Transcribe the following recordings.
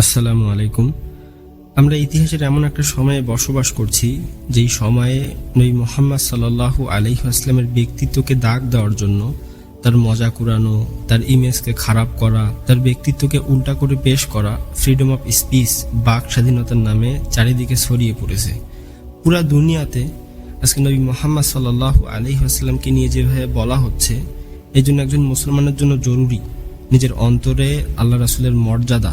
আসসালামু আলাইকুম। আমরা ইতিহাসের এমন একটা সময়ে বসবাস করছি, যেই সময়ে নবী মোহাম্মদ সাল্লাল্লাহু আলাইহি আসলামের ব্যক্তিত্বকে দাগ দেওয়ার জন্য তার মজা কুড়ানো, তার ইমেজকে খারাপ করা, তার ব্যক্তিত্বকে উল্টা করে পেশ করা ফ্রিডম অফ স্পিচ বাক স্বাধীনতার নামে চারিদিকে ছড়িয়ে পড়েছে। পুরা দুনিয়াতে আজকে নবী মোহাম্মদ সাল্লাল্লাহু আলাইহি আসলামকে নিয়ে যেভাবে বলা হচ্ছে এই জন্য একজন মুসলমানের জন্য জরুরি। নিজের অন্তরে আল্লাহ রাসুলের মর্যাদা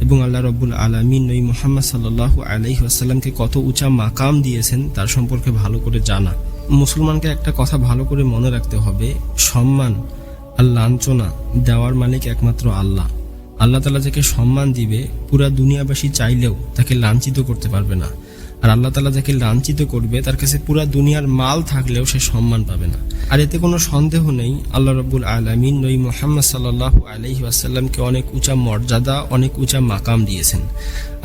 এবং আল্লাহ রব্বুল আলমিন নই মোহাম্মদ সাল্লাহ আলাইহি আসাল্লামকে কত উঁচা মাকাম দিয়েছেন তার সম্পর্কে ভালো করে জানা। মুসলমানকে একটা কথা ভালো করে মনে রাখতে হবে, সম্মান আর লাঞ্ছনা দেওয়ার মালিক একমাত্র আল্লাহ। আল্লাহ তালা যাকে সম্মান দিবে, পুরা দুনিয়াবাসী চাইলেও তাকে লাঞ্ছিত করতে পারবে না। আর আল্লাহ তালা যাকে লাঞ্ছিত করবে, তার কাছে পুরা দুনিয়ার মাল থাকলেও সে সম্মান পাবে না। আর এতে কোনো সন্দেহ নেই, আল্লাহ রব্বুল আলমিন নই মোহাম্মদ সাল্লাহ আলহি আসাল্লামকে অনেক উঁচা মর্যাদা, অনেক উঁচা মাকাম দিয়েছেন।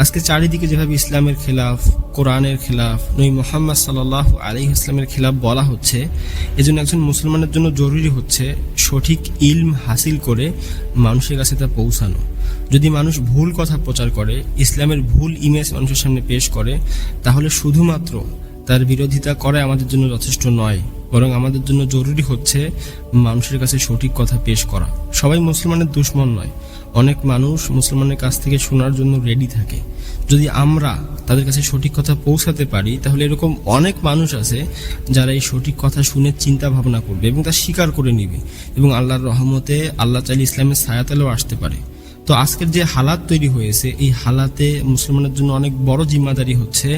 আজকে চারিদিকে যেভাবে ইসলামের খেলাফ, কোরআনের খেলাফ নই মোহাম্মদ সাল্লাহ আলহি ইসলামের খেলাফ বলা হচ্ছে, এজন্য একজন মুসলমানের জন্য জরুরি হচ্ছে সঠিক ইলম হাসিল করে মানুষের কাছে তা পৌঁছানো। যদি মানুষ ভুল কথা প্রচার করে, ইসলামের ভুল ইমেজ মানুষের সামনে পেশ করে, তাহলে শুধুমাত্র তার বিরোধিতা করা আমাদের জন্য যথেষ্ট নয়, বরং আমাদের জন্য জরুরি হচ্ছে মানুষের কাছে সঠিক কথা পেশ করা। সবাই মুসলমানের দুশ্মন নয়, অনেক মানুষ মুসলমানের কাছ থেকে শোনার জন্য রেডি থাকে। যদি আমরা তাদের কাছে সঠিক কথা পৌঁছাতে পারি, তাহলে এরকম অনেক মানুষ আছে যারা এই সঠিক কথা শুনে চিন্তা ভাবনা করবে এবং তা স্বীকার করে নিবে এবং আল্লাহর রহমতে আল্লাহ চাইলে ইসলামের ছায়াতালেও আসতে পারে। তো আজকের যে হালাত তৈরি হয়েছে, এই হালাতে মুসলমানের জন্য অনেক বড় জিম্মাদারি হচ্ছে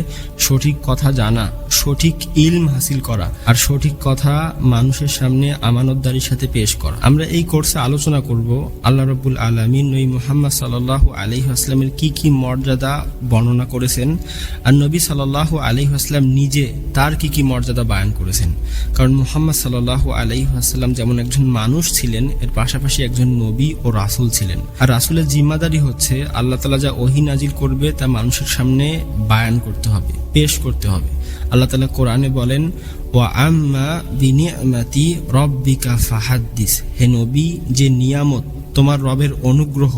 সঠিক কথা জানা, সঠিক ইলম হাসিল করা আর সঠিক কথা মানুষের সামনে আমানতদারির সাথে পেশ করা। আমরা এই কোর্সে আলোচনা করব আল্লাহ রব্বুল আলমিন নই মোহাম্মদ সাল্লাহ আলহি আসলামের কি কি মর্যাদা বর্ণনা করেছেন আর নবী সাল্লাহ আলহি আসলাম নিজে তার কি কি মর্যাদা বায়ান করেছেন। কারণ মোহাম্মদ সাল্লাহ আলহি আসলাম যেমন একজন মানুষ ছিলেন, এর পাশাপাশি একজন নবী ও রাসুল ছিলেন। আর রাসুলের জিম্মাদারি হচ্ছে আল্লাহ তালা যা ওহি নাজিল করবে তা মানুষের সামনে বায়ান করতে হবে, পেশ করতে হবে। আল্লাহ তালা কোরআনে বলেন ও আম্মা বিনিয়ামাতি রব্বিকা ফাহাদ্দিস। হে নবী, যে নিয়ামত তোমার রবের অনুগ্রহ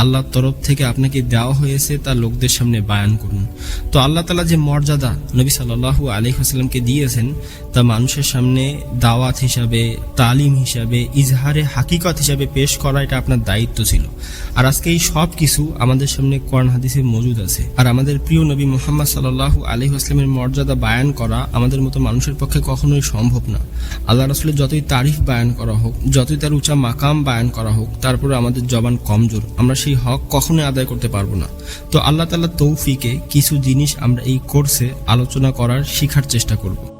আল্লাহর তরফ থেকে আপনাকে দেওয়া হয়েছে তা লোকদের সামনে বায়ান করুন। তো আল্লাহ তালা যে মর্যাদা নবী সাল্লাহু আলহিহাস্লামকে দিয়েছেন, তা মানুষের সামনে দাওয়াত হিসাবে, তালিম হিসাবে, ইজহারে হাকিকত হিসাবে পেশ করা এটা আপনার দায়িত্ব ছিল। আর আজকে এই সব কিছু আমাদের সামনে কোরআন হাদিসে মজুদ আছে। আর আমাদের প্রিয় নবী মোহাম্মদ সাল্লাহু আলহি আসলামের মর্যাদা বায়ান করা আমাদের মতো মানুষের পক্ষে কখনোই সম্ভব না। আল্লাহ রসুলের যতই তারিফ বায়ান করা হোক, যতই তার উঁচা মাকাম বায়ান করা হোক তারপরে আমাদের জবান কমজোর। আমরা সেই হক কখনোই আদায় করতে পারব না। তো আল্লাহ তাল্লাহ তৌফিকে কিছু জিনিস আমরা এই কোর্সে আলোচনা করার শিখার চেষ্টা করব।